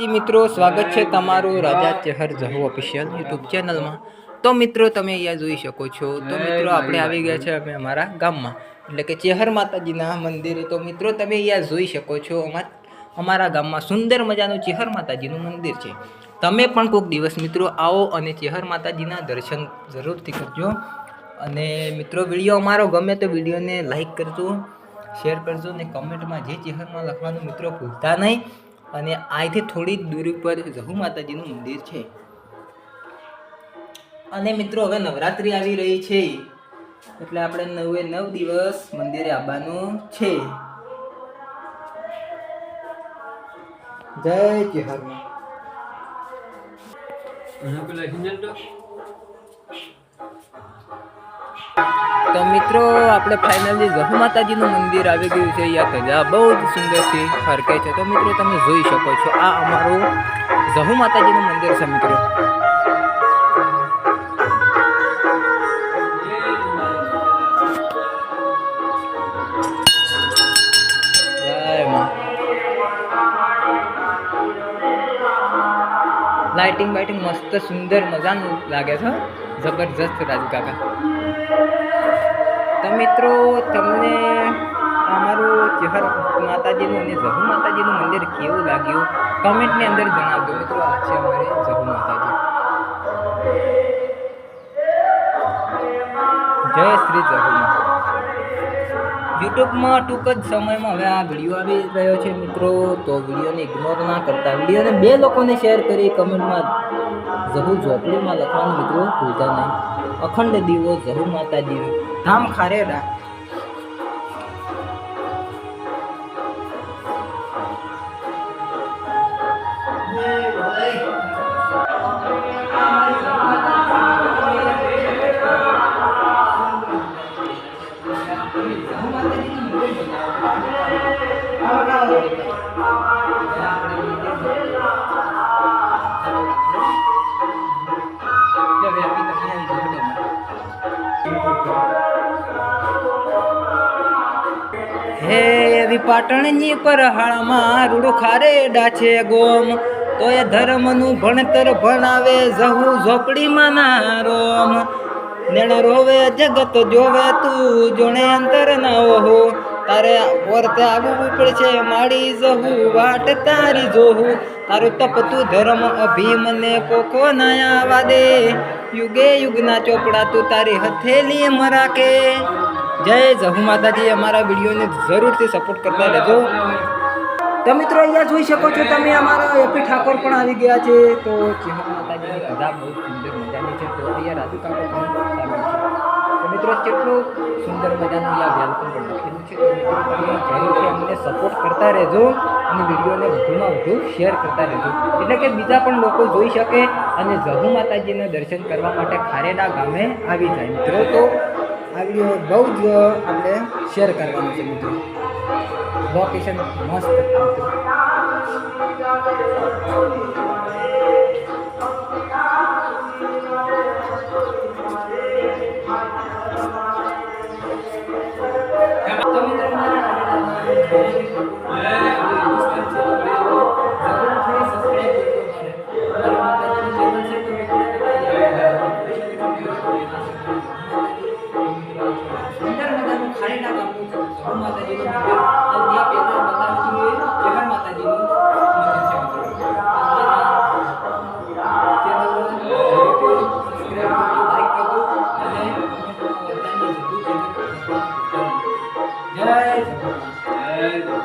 માતાજી મિત્રો, સ્વાગત છે તમારું રાજા ચહર જહુ ઓફિશિયલ યુટ્યુબ ચેનલમાં. તો મિત્રો, તમે અહીંયા જોઈ શકો છો. તો મિત્રો, આપણે આવી ગયા છે અમે અમારા ગામમાં. એટલે કે ચેહર માતાજીના મંદિરે. તો મિત્રો, તમે અહીંયા જોઈ શકો છો અમારા અમારા ગામમાં સુંદર મજાનું ચેહર માતાજીનું મંદિર છે. તમે પણ કોઈક દિવસ મિત્રો આવો અને ચેહર માતાજીના દર્શન જરૂરથી કરજો. અને મિત્રો, વીડિયો અમારો ગમે તો વિડીયોને લાઈક કરજો, શેર કરજો અને કમેન્ટમાં જે ચેહરમાં લખવાનું મિત્રો ભૂલતા નહીં. અને અહીંથી થોડી દૂરી પર જહુ માતાજીનું મંદિર છે. અને મિત્રો, હવે નવરાત્રિ આવી રહી છે. એટલે આપણે નવે નવ દિવસ મંદિરે આવવાનું છે. જય જય ચેહરમાં તો મિત્રો, આપણે ફાઇનલી જહુ માતાજીનું મંદિર આવી ગયું છે. અહીંયા ધજા બહુ જ સુંદરથી ફરકે છે. તો મિત્રો, તમે જોઈ શકો છો, આ અમારું જહુ માતાજીનું મંદિર છે મિત્રો. લાઇટિંગ બાઇટિંગ મસ્ત સુંદર મજાનું લાગે છે જબરજસ્ત રાજુ તો મિત્રો, તમને અમારું ચેહર માતાજીનું અને જહુ માતાજીનું મંદિર કેવું લાગ્યું? કમેન્ટની અંદર જણાવજો મિત્રો, આ છે અમારે જહુ માતાજી. જય શ્રી જહુમાં યુટ્યુબમાં ટૂંક જ સમયમાં હવે આ વીડિયો આવી રહ્યો છે મિત્રો, તો વિડીયોને ઇગ્નોર ના કરતા વિડીયોને બે લોકોને શેર કરી કમેન્ટમાં જહુ ઝોપડીમાં લખવાનું મિત્રો ભૂલતા નહીં. અખંડ દીવો જહુ માતાજી ધામ ખારેડા. હે એવી પાટણની પર હાળમાં રૂડો ખારે ડાછે ગોમ, તો એ ધર્મનું ભણતર ભણાવે જહુ ઝોપડીમાં ના રોમ નેણ રોવે જગત જોવે તું જોણે અંતર ના ઓહો. તારે વર્તે આવવું પડશે માડી જહુ, વાટ તારી જોહું. તારું તપ તું ધર્મ અભિમને કોકો ના આવા દે યુગે યુગના ચોપડા તું તારી હથેલી મરાકે. જય જહુ માતાજી અમારા વિડીયોને જરૂરથી સપોર્ટ કરતા રહેજો. તો મિત્રો, અહીંયા જોઈ શકો છો તમે, અમારા એપી ઠાકોર પણ આવી ગયા છે. તો ચિહન માતાજીની કથા બહુ સુંદર મજાની છે. તો અહીંયા રાજુ કાકો પણ તો મિત્રો, કેટલું સુંદર મજાનું અહીંયા વેલકમ પણ લખેલું છે. જરૂરથી અમને સપોર્ટ કરતા રહેજો અને વિડીયોને વધુમાં વધુ શેર કરતા રહેજો. એટલે કે બીજા પણ લોકો જોઈ શકે અને જહુ માતાજીના દર્શન કરવા માટે ખારેડા ગામે આવી જાય. મિત્રો, તો આ વીડિયો બહુ જ આપણે શેર કરવાનો છે મિત્રો. લોકેશન મસ્ત. ગામનું છે જહુ માતાજીનું મંદિર અને ત્યાં પહેલા બતાવ્યું છે જગન માતાજીનું મંદિર છે મિત્રો.